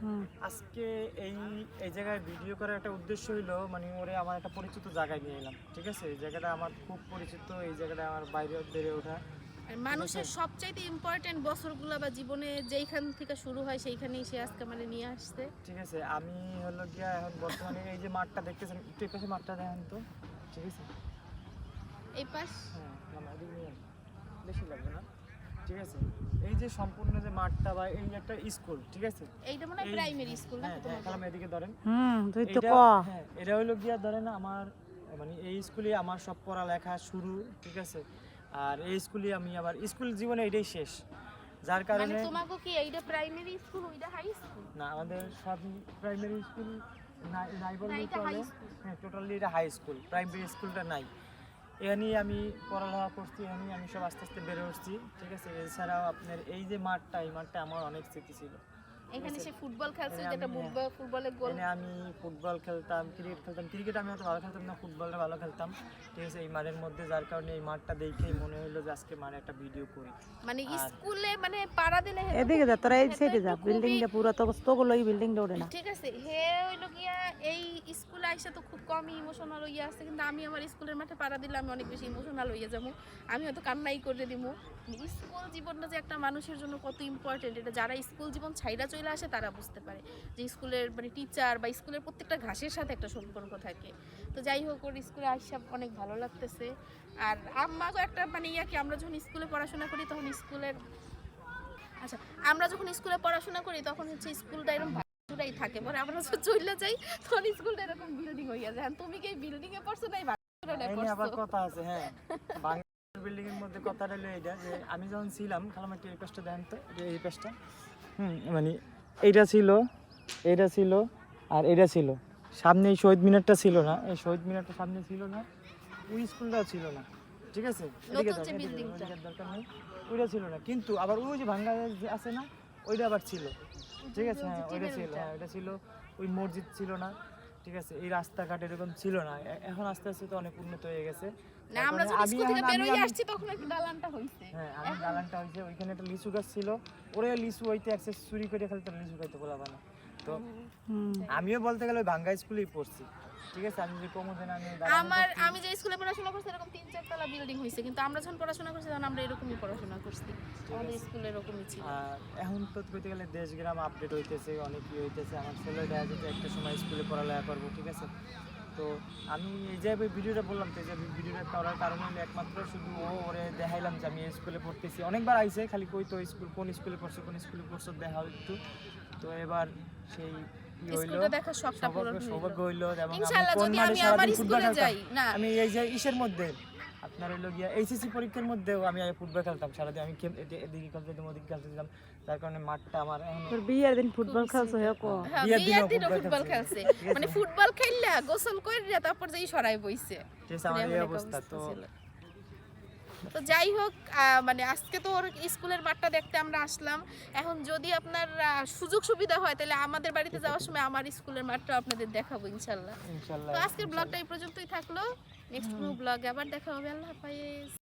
হুম। আজকে এই এই জায়গায় ভিডিও করার একটা উদ্দেশ্য হইল মানে ওরে আমার একটা পরিচিত জায়গায় নিয়ে এলাম ঠিক আছে? এই জায়গাটা আমার খুব পরিচিত এই জায়গাটা আমার বাইরে বেড়ে ওঠা। আর মানুষের সবচাইতে ইম্পর্টেন্ট বছরগুলো বা জীবনে যেইখান থেকে শুরু হয় সেইখানেই সে আজকে মানে নিয়ে আসছে। ঠিক আছে আমি হলো গিয়া এখন বর্তমানে এই যে মাঠটা দেখতেছেন একটু এই পাশে মাঠটা দেখেন তো ঠিক আছে? এই পাশ? হ্যাঁ বেশি লাগবে না ঠিক আছে? এই যে সম্পূর্ণ যে মাঠটা বা এই একটা স্কুল ঠিক আছে? এইটা মনে হয় প্রাইমারি স্কুল না হ্যাঁ হ্যাঁ খালাম এদিকে ধরেন। হুম তুই তো ক। হ্যাঁ এটা হলো গিয়া ধরেন আমার মানে এই স্কুলে আমার সব পড়ালেখা শুরু ঠিক আছে? আর এই স্কুলে আমি আবার স্কুল জীবনে এটাই শেষ। যার কারণে মানে কারণে তোমাকে কি এইটা প্রাইমারি স্কুল ওইটা হাই স্কুল না আমাদের সব প্রাইমারি স্কুল নাই নাই বললেই চলে। হ্যাঁ টোটালি এটা হাই স্কুল প্রাইমারি স্কুলটা নাই। এখানেই আমি পড়ালেখা করছি এখানেই আমি সব আস্তে আস্তে বেড়ে উঠছি ঠিক আছে? এছাড়াও আপনার এই যে মাঠটা এই মাঠটা আমার অনেক স্মৃতি ছিল। এখানে সে ফুটবল খেলছে যেটা ফুটবল ফুটবলের গোল। এখানে আমি ফুটবল খেলতাম ক্রিকেট খেলতাম। ক্রিকেট আমি অত ভালো খেলতাম না ফুটবলটা ভালো খেলতাম। ঠিক আছে? এই মাঠের মধ্যে যার কারণে এই মাঠটা দেখেই মনে হলো যে আজকে মানে একটা ভিডিও করি। মানে স্কুলে মানে পাড়া দিলে এদিকে যা তোরা এই হেতো সাইডে যা একটু খুবই- বিল্ডিংটা পুরো তো তোগুলো এই বিল্ডিংটা ওঠে না। ঠিক আছে? হে হইল গিয়া এই স্কুলে আইসা তো খুব কমই ইমোশনাল হইয়া আছে, কিন্তু আমি আমার স্কুলের মাঠে পাড়া দিলে আমি অনেক বেশি ইমোশনাল হইয়া যাব। আমি হয়তো কান্নাই করে দিমু স্কুল জীবনটা যে একটা মানুষের জন্য কত ইম্পর্টেন্ট এটা যারা স্কুল জীবন ছাইরা চলে আসে তারা বুঝতে পারে যে স্কুলের মানে টিচার বা স্কুলের প্রত্যেকটা ঘাসের সাথে একটা সম্পর্ক থাকে। তো যাই হোক, ওর স্কুলে আসা অনেক ভালো লাগতেছে। আর আমাকে একটা মানে ইয়া কি, আমরা যখন স্কুলে পড়াশোনা করি তখন স্কুলের আচ্ছা আমরা যখন স্কুলে পড়াশোনা করি তখন হচ্ছে স্কুলটা এরকম ভাড়াই থাকে। পরে আমরা যখন চলে যাই তখন স্কুলটা এরকম বিল্ডিং হইয়া যায়। তুমি কি বিল্ডিং এ পড়ছো না এই ভাড়াটায় এই নিয়ে আবার কথা আছে হ্যাঁ। বাংলা বিল্ডিং এর মধ্যে কথাটা হলো এইটা যে আমি যখন ছিলাম খালাম একটু এই পেজটা দেখেন তো এই যে এই পেজটা হুম মানে এইটা ছিল এইটা ছিল আর এটা ছিল। সামনে এই শহীদ মিনারটা ছিল না এই শহীদ মিনারটা সামনে ছিল না ওই স্কুলটাও ছিল না। ঠিক আছে। দরকার নেই। ওইটা ছিল না কিন্তু আবার ওই যে ভাঙ্গা আছে না ওইটা আবার ছিল। ঠিক আছে? হ্যাঁ ওইটা ছিল হ্যাঁ ওইটা ছিল। ওই মসজিদ ছিল না ঠিক আছে? এই রাস্তাঘাট এরকম ছিল না। এখন আস্তে আস্তে তো অনেক উন্নত হয়ে গেছে। না আমরা যখন স্কুল থেকে বের হয়ে আসছি তখন একটু দালানটা হইছে। হ্যাঁ আমি দালানটা হয়েছে ওইখানে একটা লিচু গাছ ছিল। ওরে লিচু হইতে একসে চুরি করে খেলতাম লিচু খাইতে বলা না। তো আমিও বলতে গেলে ওই ভাঙ্গা স্কুলেই পড়ছি। ঠিক আছে? আমি যে কমোদেন আমি আমার আমি যে স্কুলে পড়াশোনা করছি এরকম বিল্ডিং হয়েছে কিন্তু আমরা যখন পড়াশোনা করছি তখন আমরা এরকমই পড়াশোনা করছি। আমাদের স্কুলে এরকমই ছিল। এখন তো বলতে গেলে দেশ গ্রাম আপডেট হইতেছে অনেক কি হইতেছে। আমার ছেলে দেখা যাচ্ছে একটা সময় স্কুলে পড়ালেখা করব ঠিক আছে? তো আমি এই যে ওই ভিডিওটা বললাম তো এই যে ভিডিওটা করার কারণে হলো একমাত্র শুধু ও ওরে দেখাইলাম যে আমি এই স্কুলে পড়তেছি। অনেকবার আইছে খালি কই তো স্কুল কোন স্কুলে পড়ছো কোন স্কুলে পড়ছো দেখা একটু। তো এবার সেই ই হইল দেখার শখটা সৌভাগ্য হইল। আমি এই যে ইসের মধ্যে আপনার হইল গিয়া এইচএসসি পরীক্ষার মধ্যেও আমি আগে ফুটবল খেলতাম সারাদিন আমি এদিকে খেলতে দিতাম ওদিকে খেলতে দিতাম তার কারণে মাঠটা আমার এখন তোর বিয়ের দিন ফুটবল খেলছো হে ক। হ্যাঁ, বিয়ের বিয়ের দিনেও ফুটবল খেলছে। মানে ফুটবল খেললা গোসল কইরা তারপর যেই সরাই বইছে। ঠিক আছে, আমার মানে এই অবস্থা তো। তো যাই হোক আহ, মানে আজকে তো ওর স্কুলের মাঠটা দেখতে আমরা আসলাম। এখন যদি আপনার সুযোগ সুবিধা হয় তাহলে আমাদের বাড়িতে যাওয়ার সময় আমার স্কুলের মাঠটা আপনাদের দেখাবো ইনশাল্লাহ। তো আজকের ব্লগটা এই পর্যন্তই থাকল। নেক্সট ব্লগে আবার দেখা হবে। আল্লাহ হাফাইজ